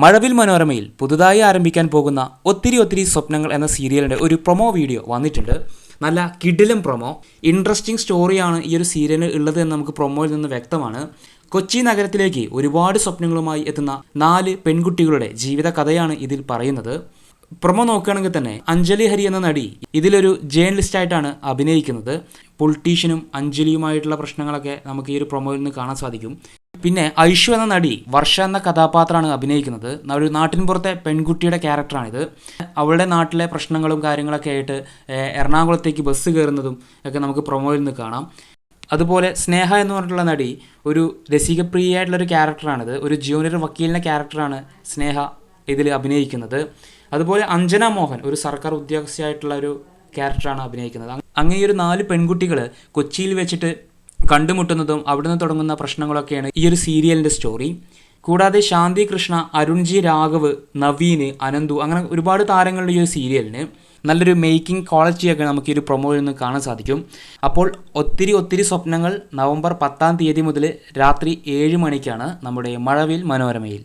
മഴവിൽ മനോരമയിൽ പുതുതായി ആരംഭിക്കാൻ പോകുന്ന ഒത്തിരി ഒത്തിരി സ്വപ്നങ്ങൾ എന്ന സീരിയലിന്റെ ഒരു പ്രൊമോ വീഡിയോ വന്നിട്ടുണ്ട്. നല്ല കിഡിലും പ്രൊമോ ഇൻട്രസ്റ്റിംഗ് സ്റ്റോറിയാണ് ഈ ഒരു സീരിയലിൽ ഉള്ളത് എന്ന് നമുക്ക് പ്രൊമോയിൽ നിന്ന് വ്യക്തമാണ്. കൊച്ചി നഗരത്തിലേക്ക് ഒരുപാട് സ്വപ്നങ്ങളുമായി എത്തുന്ന നാല് പെൺകുട്ടികളുടെ ജീവിത കഥയാണ് ഇതിൽ പറയുന്നത്. പ്രൊമോ നോക്കുകയാണെങ്കിൽ തന്നെ അഞ്ജലി ഹരി എന്ന നടി ഇതിലൊരു ജേർണലിസ്റ്റ് ആയിട്ടാണ് അഭിനയിക്കുന്നത്. പൊളിറ്റീഷ്യനും അഞ്ജലിയുമായിട്ടുള്ള പ്രശ്നങ്ങളൊക്കെ നമുക്ക് ഈ ഒരു പ്രൊമോയിൽ നിന്ന് കാണാൻ സാധിക്കും. പിന്നെ ഐഷു എന്ന നടി വർഷ എന്ന കഥാപാത്രമാണ് അഭിനയിക്കുന്നത്. ഒരു നാട്ടിൻപുറത്തെ പെൺകുട്ടിയുടെ ക്യാരക്ടറാണിത്. അവളുടെ നാട്ടിലെ പ്രശ്നങ്ങളും കാര്യങ്ങളൊക്കെ ആയിട്ട് എറണാകുളത്തേക്ക് ബസ് കയറുന്നതും ഒക്കെ നമുക്ക് പ്രൊമോയിൽ നിന്ന് കാണാം. അതുപോലെ സ്നേഹ എന്ന് പറഞ്ഞിട്ടുള്ള നടി ഒരു രസികപ്രിയായിട്ടുള്ളൊരു ക്യാരക്ടറാണിത്. ഒരു ജൂനിയർ വക്കീലിന്റെ ക്യാരക്ടറാണ് സ്നേഹ ഇതിൽ അഭിനയിക്കുന്നത്. അതുപോലെ അഞ്ജന മോഹൻ ഒരു സർക്കാർ ഉദ്യോഗസ്ഥയായിട്ടുള്ള ഒരു ക്യാരക്ടറാണ് അഭിനയിക്കുന്നത്. അങ് അങ്ങനെ ഒരു നാല് പെൺകുട്ടികൾ കൊച്ചിയിൽ വെച്ചിട്ട് കണ്ടുമുട്ടുന്നതും അവിടുന്ന് തുടങ്ങുന്ന പ്രശ്നങ്ങളൊക്കെയാണ് ഈ ഒരു സീരിയലിന്റെ സ്റ്റോറി കൂടാതെ ശാന്തി കൃഷ്ണ അരുൺജി രാഘവ് നവീന് അനന്തു അങ്ങനെ ഒരുപാട് താരങ്ങളുടെ ഈ ഒരു സീരിയലിന് നല്ലൊരു മേക്കിംഗ് ക്വാളിറ്റിയൊക്കെ നമുക്ക് ഈ ഒരു പ്രൊമോയിൽ നിന്ന് കാണാൻ സാധിക്കും. അപ്പോൾ ഒത്തിരി ഒത്തിരി സ്വപ്നങ്ങൾ നവംബർ പത്താം തീയതി മുതൽ രാത്രി ഏഴ് മണിക്കാണ് നമ്മുടെ മഴവിൽ മനോരമയിൽ.